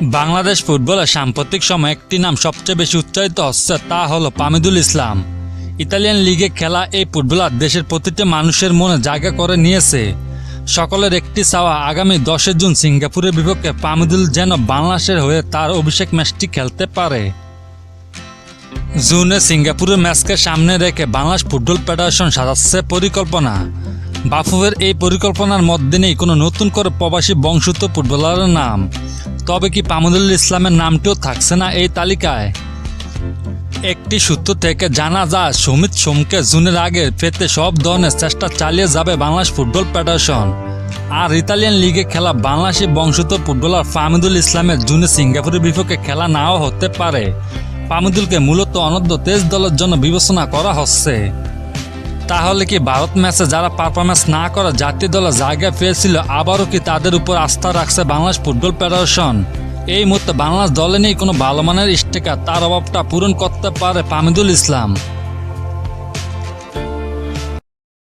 বাংলাদেশ ফুটবলের সাম্প্রতিক সময় একটি নাম সবচেয়ে বেশি উচ্চারিত হচ্ছে তা হলো পামিদুল ইসলাম। ইতালিয়ান লিগে খেলা এই ফুটবলার দেশের প্রতিটি মানুষের মনে জায়গা করে নিয়েছে। সকলের একটি চাওয়া আগামী দশে জুন সিঙ্গাপুরের বিপক্ষে পামিদুল যেন বাংলাদেশের হয়ে তার অভিষেক ম্যাচটি খেলতে পারে। জুনে সিঙ্গাপুরের ম্যাচকে সামনে রেখে বাংলাদেশ ফুটবল ফেডারেশন সাজাচ্ছে পরিকল্পনা। বাফুফের এই পরিকল্পনার মধ্যে নেই কোনো নতুন করে প্রবাসী বংশোত্ব ফুটবলারের নাম। তবে কি পামুদুল ইসলামের নামটিও থাকছে না এই তালিকায়? একটি সূত্র থেকে জানা যায়, সুমিত সোমকে জুনের আগে পেতে সব ধরনের চেষ্টা চালিয়ে যাবে বাংলাদেশ ফুটবল ফেডারেশন। আর ইতালিয়ান লিগে খেলা বাংলাদেশি বংশোত্ব ফুটবলার ফামিদুল ইসলামের জুনে সিঙ্গাপুরের বিপক্ষে খেলা নাও হতে পারে। পামিদুলকে মূলত অনূর্ধ্ব তেজ দলের জন্য বিবেচনা করা হচ্ছে। তাহলে কি ভারত ম্যাচে যারা পারফরমেন্স না করে জাতীয় দলে জায়গা পেয়েছিল, আবারও কি তাদের উপর আস্থা রাখছে বাংলাদেশ ফুটবল ফেডারেশন এই মুহূর্তে বাংলাদেশ দলে নেই কোনো ভালো মানের স্টিকার, তার অভাবটা পূরণ করতে পারে পামিদুল ইসলাম।